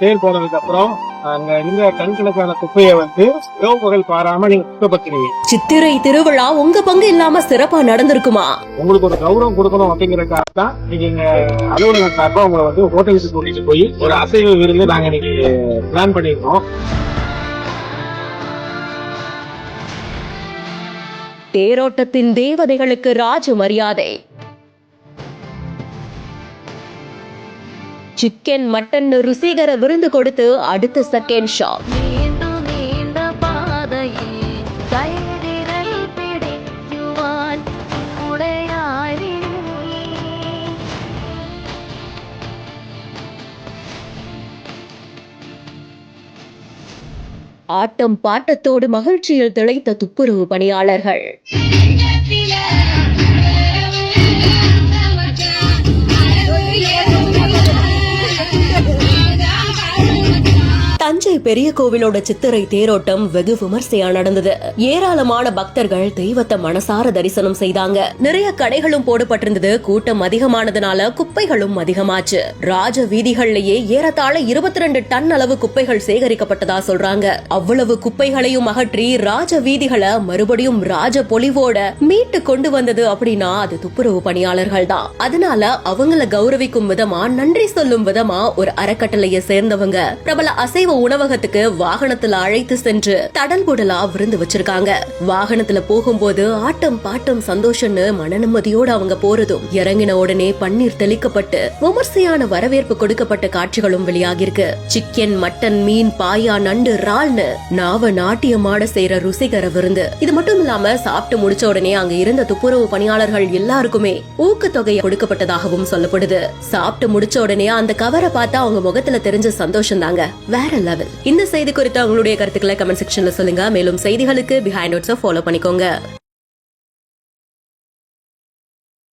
தேர் போனதுக்கு அப்புறம் அங்க இருந்த கண்கணக்கான குப்பையை வந்து இரவு பகல் பாராம நீங்க சுத்தப்படுத்துறீங்க சித்திரை திருவிழா உங்க பங்கு இல்லாம சிறப்பா நடந்திருக்குமா? உங்களுக்கு ஒரு கௌரவம் கொடுக்கணும் அப்படிங்கறதுக்காக தான் நீங்க இங்க அலுவலகம் சார்பா உங்களை வந்து ஹோட்டலுக்கு கூட்டிட்டு போய் ஒரு அசைவ விருந்து நாங்க இன்னைக்கு பிளான் பண்ணிருக்கோம் தேரோட்டத்தின் தேவதைகளுக்கு ராஜ மரியாதை. சிக்கன் மட்டன் ருசிகர விருந்து கொடுத்து அடுத்த செகண்ட் ஷாக் ஆட்டம் பாட்டத்தோடு மகிழ்ச்சியில் திளைத்த துப்புரவு பணியாளர்கள். தஞ்சை பெரிய கோவிலோட சித்திரை தேரோட்டம் வெகு விமர்சையா நடந்தது. ஏராளமான பக்தர்கள் தெய்வத்தை மனசார தரிசனம் செய்தாங்க. நிறைய கடைகளும் போடப்பட்டிருந்தது. கூட்டம் அதிகமானதுனால குப்பைகளும் அதிகமாச்சு. ராஜ வீதிகள்லயே ஏறத்தாழ இருபத்தி ரெண்டு டன் அளவு குப்பைகள் சேகரிக்கப்பட்டதா சொல்றாங்க. அவ்வளவு குப்பைகளையும் அகற்றி ராஜ வீதிகளை மறுபடியும் ராஜ பொலிவோட மீட்டு கொண்டு வந்தது அப்படின்னா அது துப்புரவு பணியாளர்கள் தான். அதனால அவங்கள கௌரவிக்கும் விதமா நன்றி சொல்லும் விதமா ஒரு அறக்கட்டளையை சேர்ந்தவங்க. பிரபல அசைவ உணவகத்துக்கு வாகனத்துல அழைத்து சென்று தடல் புடலா விருந்து வச்சிருக்காங்க. வாகனத்துல போகும்போது ஆட்டம் பாட்டம் சந்தோஷம்னு மன நிம்மதியோட அவங்க போறதும் இறங்கின உடனே பன்னீர் தெளிக்கப்பட்டு விமர்சையான வரவேற்பு கொடுக்கப்பட்ட காட்சிகளும் வெளியாகிருக்கு சிக்கன் மட்டன் மீன் பாயா நண்டு ரால்னு நாவ நாட்டியமாட செய்யற ருசிகர விருந்து. இது மட்டும் இல்லாம சாப்பிட்டு முடிச்ச உடனே அங்க இருந்த துப்புரவு பணியாளர்கள் எல்லாருக்குமே ஊக்கத்தொகை கொடுக்கப்பட்டதாகவும் சொல்லப்படுது. சாப்பிட்டு முடிச்ச உடனே அந்த கவரை பார்த்தா அவங்க முகத்துல தெரிஞ்ச சந்தோஷம் தாங்க வேற லெவல். இந்த செய்தி குறித்து உங்களுடைய கருத்துக்களை கமெண்ட் செக்ஷன்ல சொல்லுங்க. மேலும் செய்திகளுக்கு பிஹைண்ட் நோட்ஸை ஃபாலோ பண்ணிக்கோங்க.